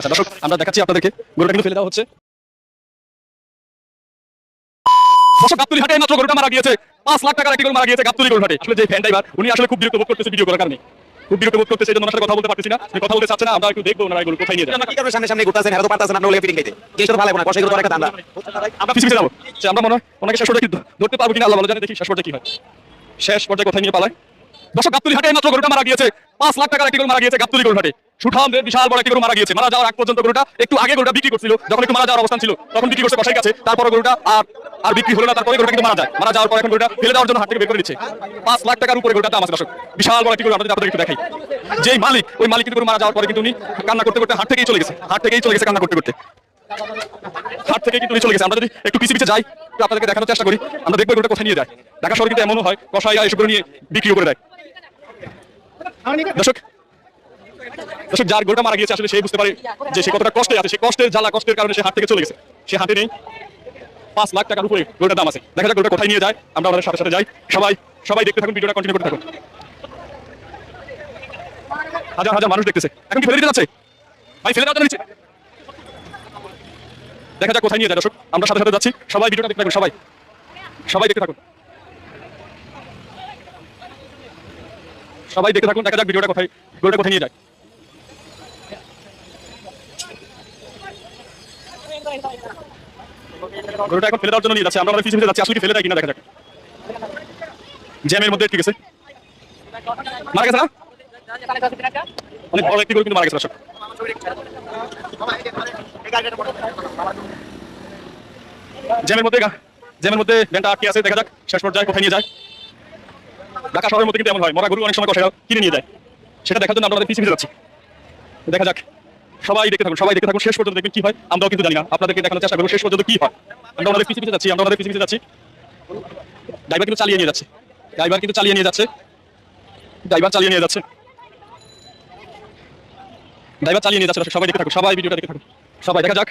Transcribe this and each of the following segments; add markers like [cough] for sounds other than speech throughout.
আচ্ছা দর্শক আমরা দেখাচ্ছি আপনাদেরকে। গরুটা কিন্তু ফেলে দেওয়া হচ্ছে। দর্শক গাবতলি হাটে মাত্র গরুটা মারা গিয়েছে। পাঁচ লাখ টাকার একটি গরু মারা গিয়েছে গাবতলি গরু হাটে। আসলে যে ফ্যান ড্রাইভার উনি আসলে খুব বিরক্ত বোধ করতেছে ভিডিও করার কারণে। খুব বিরক্ত বোধ করতেছে এই জন্য কথা বলতে পারতেছি না। কথা বলতে চাচ্ছে না আমরা একটু দেখব ওনারা গরু কোথায় নিয়ে যায়। কি কারণে সামনে সামনে ঘুরতেছেন এত পারতেছেন আপনার ওলে ফিটিং খাইতে। কেষ্ট ভালো না কষাই করে একটা দান্দা আমরা পিছিয়ে পিছিয়ে যাব আমরা মনে হয় ওনাকে শেষ পর্যায়ে ধরতে পারব কিনা আল্লাহ ভালো জানে দেখি শেষ কি হয়। শেষ পর্যায়ে কোথায় নিয়ে পালায়। দর্শক গাবতলি হাটে মাত্র গরুটা মারা গিয়েছে। পাঁচ লাখ টাকার একটি গরু মারা গিয়েছে গাবতলি গরু হাটে। সুঠামদের বিশাল বড় একটি গরু মারা গিয়েছে। মারা যাওয়ার আগ পর্যন্ত গরুটা একটু আগে গরুটা বিক্রি করছিল। যখন একটু মারা যাওয়ার অবস্থান ছিল, তখন বিক্রি করছে কষাই কাছে তারপর গরুটা আর আর বিক্রি হলো না, তারপরে গরুটা কিন্তু মারা যায়। মারা যাওয়ার পর এখন গরুটা ফেলে দেওয়ার জন্য হাট থেকে বের করে দিচ্ছে। পাঁচ লাখ টাকার উপরে গরুটা দাম আছে দর্শক। বিশাল বড় একটি গরু যদি আপনাদের একটু দেখাই। যেই মালিক, ওই মালিক কিন্তু গরু মারা যাওয়ার পরে কিন্তু উনি কান্না করতে করতে হাট থেকেই চলে গেছে। হাট থেকেই চলে গেছে কান্না করতে করতে। হাট থেকে কিন্তু উনি চলে গেছে। আমরা যদি একটু পিছিয়ে পিছিয়ে যাই আপনাদেরকে দেখানোর চেষ্টা করি। আমরা দেখব গরুটা কোথায় নিয়ে যায়। ঢাকা শহরে কিন্তু এমনও হয় কষাইয়া এসব নিয়ে বিক্রিও করে দেয়। দর্শক দর্শক যার গরুটা মারা গিয়েছে আসলে সেই বুঝতে পারে যে সে কতটা কষ্টে আছে। সে কষ্টের জ্বালা, কষ্টের কারণে সে হাত থেকে চলে গেছে। সে হাতে নেই। পাঁচ লাখ টাকার উপরে গরুটার দাম আছে। দেখা যাক গরুটা কোথায় নিয়ে যায়। আমরা আমাদের সাথে সাথে যাই। সবাই সবাই দেখতে থাকুন, ভিডিওটা কন্টিনিউ করতে থাকুন। হাজার হাজার মানুষ দেখতেছে। এখন কি ফেলে দিতে যাচ্ছে? ভাই, ফেলে দেওয়া নিচ্ছে। দেখা যাক কোথায় নিয়ে যায় দর্শক। আমরা সাথে সাথে যাচ্ছি। সবাই ভিডিওটা দেখতে থাকুন, সবাই। সবাই দেখতে থাকুন। সবাই দেখতে থাকুন, দেখা যাক ভিডিওটা কোথায় গরুটা কোথায় নিয়ে যায়। গরুটা এখন ফেলে দেওয়ার জন্য নিয়ে যাচ্ছে। আমরা আমাদের পিছনে যাচ্ছি, আসলে ফেলে দেয় কিনা দেখা যাক। জ্যামের মধ্যে ঠিক আছে। মারা গেছে না? অনেক বড় একটি গরু কিন্তু মারা গেছে, দর্শক। জ্যামের মধ্যে জ্যামের মধ্যে ভ্যানটা আটকে আছে, দেখা যাক, শেষ পর্যায়ে কোথায় নিয়ে যায়। ঢাকা শহরের মধ্যে কিন্তু এমন হয়, মরা গরু অনেক সময় কষায় কিনে নিয়ে যায়। সেটা দেখার জন্য আমরা আমাদের পিছিয়ে যাচ্ছি। দেখা যাক। সবাই দেখতে থাকুন, সবাই দেখতে থাকুন, শেষ পর্যন্ত দেখবেন কি হয়, আমরাও কিন্তু জানি না। আপনাদেরকে দেখানোর চেষ্টা করব, শেষ পর্যন্ত কি হয়। আমরা আমাদের পিছিয়ে পিছিয়ে যাচ্ছি, আমরা আমাদের পিছিয়ে যাচ্ছি। ড্রাইভার কিন্তু চালিয়ে নিয়ে যাচ্ছে। ড্রাইভার কিন্তু চালিয়ে নিয়ে যাচ্ছে। ড্রাইভার চালিয়ে নিয়ে যাচ্ছে। ড্রাইভার চালিয়ে নিয়ে যাচ্ছে, সবাই দেখতে থাকুন, সবাই ভিডিওটা দেখে থাকুন। সবাই দেখা যাক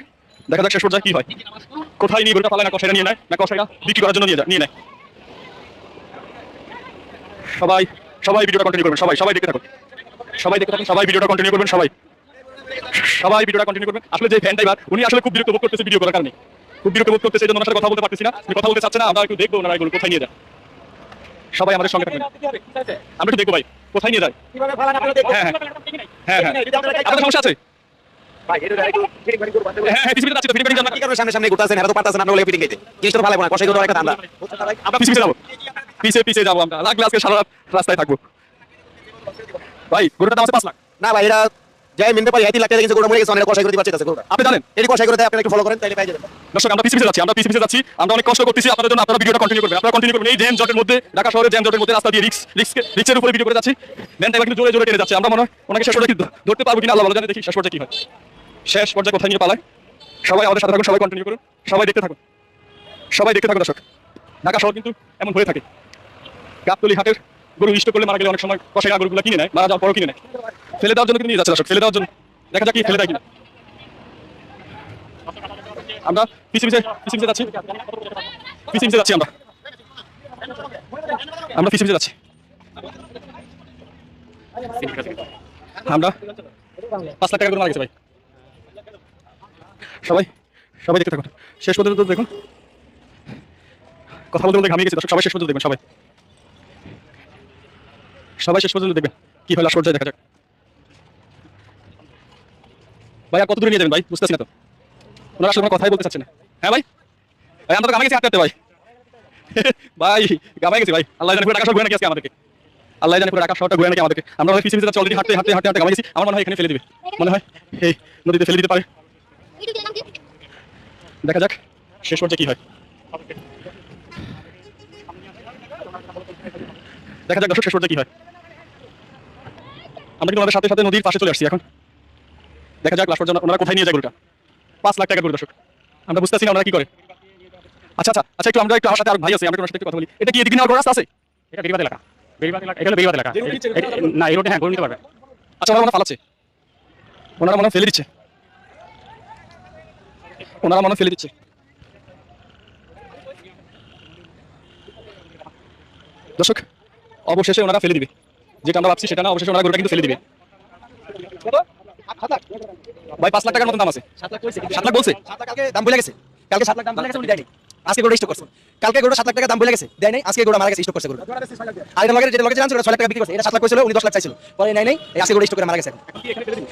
দেখা যাক শেষ পর্যায়ে কি হয়। কোথায় নিয়ে গরুটা পালায়, না কষাইটা নিয়ে নেয়, না কষাইটা বিক্রি করার জন্য নিয়ে যায়, নিয়ে নেয়। সবাই সবাই ভিডিওটা কন্টিনিউ করবেন, সবাই সবাই দেখতে থাকুন। সবাই দেখতে থাকুন, সবাই ভিডিওটা কন্টিনিউ করবেন, সবাই। সবাই ভিডিওটা কন্টিনিউ করবেন। আসলে যে ফ্যান ড্রাইভার উনি আসলে খুব বিরক্ত বোধ করতেছে ভিডিও করার কারণে। খুব বিরক্ত বোধ করতেছে এই জন্য ওনার সাথে কথা বলতে পারতেছি না। কথা বলতে চাচ্ছে না আমরা একটু দেখব ওনারা এগুলো কোথায় নিয়ে যায়। সবাই আমাদের সঙ্গে থাকবেন। আমরা একটু দেখব ভাই কোথায় নিয়ে যায়? হ্যাঁ হ্যাঁ। হ্যাঁ হ্যাঁ। আপনার সমস্যা আছে? রাস্তায় থাকব। ভাই গরুটার দাম আছে পাঁচ লাখ। না ভাই এটা যাই মিনতে পারি লাগতে গেছে মরে গেছে, অনেক পারছে আপনি জানেন আপনি একটু ফলো করেন, তাইলে যাবেন। দর্শক, আমরা যাচ্ছি আমরা যাচ্ছি, আমরা অনেক কষ্ট করতেছি, আপনাদের জন্য আপনারা ভিডিওটা কন্টিনিউ করবেন। কন্টিনিউ এই জ্যাম জটের মধ্যে, ঢাকা জ্যাম জটের মধ্যে, রাস্তা দিয়ে রিক্স রিক্স রিক্সের উপরে ভিডিও করে যাচ্ছি। জোরে জোরে টেনে যাচ্ছে, আমরা মনে হয় ওনাকে শেষ পর্যায়ে কি ধরতে পারব কিনা, আল্লাহ ভালো জানে, দেখি শেষ কি হয়। শেষ কোথায় নিয়ে পালায়? সবাই আমাদের সাথে থাকুন, সবাই কন্টিনিউ করুন, সবাই দেখতে থাকুন। সবাই দেখতে থাকুন, দর্শক। ঢাকা শহর কিন্তু এমন হয়ে থাকে। গাবতলি হাটের গরু ইষ্ট করলে মারা গেলে অনেক সময় কষাই গরুগুলো কিনে নেয়, মারা যাওয়ার পরও কিনে নেয়। ফেলে দেওয়ার জন্য কিন্তু নিয়ে যাচ্ছে ফেলে দেওয়ার জন্য। দেখা যাক কি, ফেলে দেয় কিনা। আমরা পিছিয়ে পিছিয়ে পিছিয়ে যাচ্ছি। পিছিয়ে পিছিয়ে যাচ্ছি আমরা। আমরা পিছিয়ে পিছিয়ে যাচ্ছি। আমরা পাঁচ লাখ টাকা করে মারা গেছে ভাই। সবাই সবাই দেখতে থাকুন। শেষ পর্যন্ত দেখুন। কথা বলতে বলতে ঘামিয়ে গেছে সবাই শেষ পর্যন্ত দেখবেন, সবাই। সবাই শেষ পর্যন্ত দেখবেন। কি লাস্ট পর্যায়ে দেখা যাক। ভাই, আর কত দূরে নিয়ে যাবেন ভাই? বুঝতেছি না তো। ওনারা আসলে কথাই বলতে চাচ্ছে না। হ্যাঁ ভাই? ভাই, আমরা তো গামে গেছি হাঁটতে ভাই। [laughs] ভাই গামে গেছি ভাই। আল্লাহ জানে পুরো সব ঘুরে নাকি আজকে আমাদেরকে। আল্লাহ জানে পুরো টাকা সবটা ঘুরে নাকি আমাদেরকে। আমরা পিছিয়ে পিছিয়ে যাচ্ছি অলরেডি হাঁটতে হাঁটতে হাঁটতে হাঁটতে গামে গেছি। আমার মনে হয় এখানে ফেলে দিবে। মনে হয় এই নদীতে ফেলে দিতে পারে। দেখা যাক, শেষ পর্যায়ে কি হয়। দেখা যাক দর্শক, শেষ পর্যায়ে কি হয়। আমরা কিন্তু আমাদের সাথে সাথে নদীর পাশে চলে আসছি এখন। দেখা যাক লাস্ট পর্যন্ত ওনারা কোথায় নিয়ে যায় গরুটা। পাঁচ লাখ টাকা গরু দর্শক। আমরা বুঝতেছি না ওনারা কি করে। আচ্ছা আচ্ছা আচ্ছা একটু আমরা একটু আমার সাথে আর ভাই আছে আমরা একটু সাথে কথা বলি। এটা কি এদিকে নেওয়ার রাস্তা আছে? এটা বেরিবাদ এলাকা। বেরিবাদ এলাকা এটা বেরিবাদ এলাকা। না এই রোডে হ্যাঁ গরু নিতে পারবে। আচ্ছা ওনারা মনে ফালাচ্ছে। ওনারা মনে ফেলে দিচ্ছে। ওনারা মনে ফেলে দিচ্ছে। দর্শক অবশেষে ওনারা ফেলে দিবে। যেটা আমরা ভাবছি সেটা না অবশেষে ওনারা গরুটা কিন্তু ফেলে দিবে। ভাই, পাঁচ লাখ টাকার মতন দাম আছে। সাত লাখ বলছে। দাম বলে গেছে। কালকে সাত লাখ দাম বলে গেছে, উনি দেয়নি। আজকে গরুটা স্টক করছে। কালকে গরুটা সাত লাখ টাকা দাম বলে গেছে। দেয় নাই আজকে গরুটা মারা গেছে স্টক করছে গরুটা। আর এটা লগে যেটা লগে জানছিল ছয় লাখ টাকা বিক্রি করছে। এটা সাত লাখ কইছিল উনি দশ লাখ চাইছিল। পরে নাই নাই আজকে গরুটা স্টক করে মারা গেছে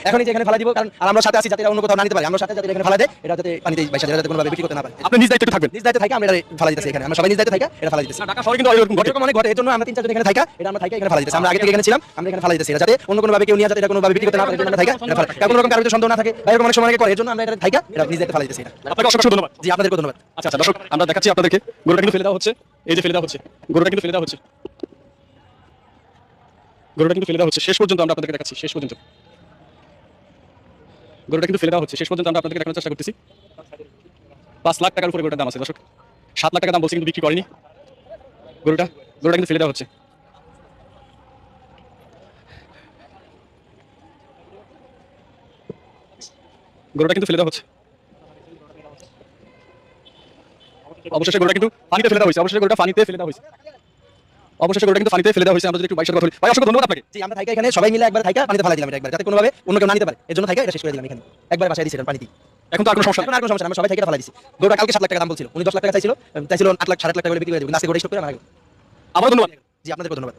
এখন। এখানে ফেলা দিব কারণ আর আমরা সাথে আছি যাতে অন্য কোথাও না নিতে পারে। আমরা সাথে যাতে এখানে ফেলা দেয় এটা যাতে পানিতে যায় যাতে কোনোভাবে বিক্রি করতে না পারে। আপনি নিজ দায়িত্বে থাকবেন। নিজ দায়িত্বে থাকে আমরা এটা ফেলা দিতেছি এখানে। আমরা সবাই নিজ দায়িত্বে থাকা এটা ফেলা দিতেছি। ঢাকা শহরে কিন্তু এরকম অনেক ঘটে এর জন্য আমরা তিন চারজন এখানে থাকা এটা আমরা থাকা এখানে ফেলা দিতেছি। আমরা আগে থেকে এখানে ছিলাম আমরা এখানে ফেলা দিতেছি। এটা যাতে অন্য কোনো ভাবে কেউ নিয়ে যাতে এটা কোনোভাবে বিক্রি করতে না পারে আমরা থাকা এটা ফেলা কারণ কোনো রকম কারও ভিতরে সন্দেহ না থাকে এরকম অনেক সময় করে এর জন্য আমরা এটা থাকা এটা নিজ দায়িত্বে ফেলা দিতেছি এটা। আপনাকে অসংখ্য ধন্যবাদ। জি আপনাদেরকে ধন্যবাদ। আচ্ছা আচ্ছা দর্শক আমরা দেখাচ্ছি আপনাদেরকে। গরুটা কিন্তু ফেলে দেওয়া হচ্ছে। এই যে ফেলে দেওয়া হচ্ছে। গরুটা কিন্তু ফেলে দেওয়া হচ্ছে। গরুটা কিন্তু ফেলে দেওয়া হচ্ছে। শেষ পর্যন্ত আমরা আপনাদেরকে দেখাচ্ছি। শেষ পর্যন্ত। গরুটা কিন্তু ফেলে দেওয়া হচ্ছে। শেষ পর্যন্ত আমরা আপনাদেরকে দেখানোর চেষ্টা করতেছি। পাঁচ লাখ টাকার উপরে গরুটার দাম আছে, দর্শক। সাত লাখ টাকা দাম বলছে, কিন্তু বিক্রি করেনি। গরুটা গরুটা কিন্তু ফেলে দেওয়া হচ্ছে। গরুটা কিন্তু ফেলে দেওয়া হচ্ছে। অবশেষে গরুটা কিন্তু পানিতে ফেলে দেওয়া হয়েছে। অবশেষে গরুটা পানিতে ফেলে দেওয়া হয়েছে। অবশেষে গরুটা কিন্তু পানিতে ফেলে দেওয়া হয়েছে। আমরা যদি একটু বাইশের কথা বলি। ভাই অসংখ্য ধন্যবাদ আপনাকে। জি আমরা থাইকা এখানে। সবাই মিলে একবার থাইকা পানিতে ফেলা দিলাম একবার যাতে কোনোভাবে অন্য কেউ না নিতে পারে। এর জন্য থাইকা এটা শেষ করে দিলাম এখানে। একবার বাসায় দিয়েছিলাম পানিতে এখন তো আর কোনো সমস্যা না এখন আর কোনো সমস্যা আমরা সবাই এটা ফেলা দিছি। গরুটা কালকে সাত লাখ টাকা দাম বলছিল। উনি দশ লাখ টাকা চাইছিল চাইছিল আট লাখ সাড়ে লাখ টাকা বলে বিক্রি করে দেবেন আজকে গরুটা করে আমার আবার ধন্যবাদ। জি আপনাদেরকে ধন্যবাদ।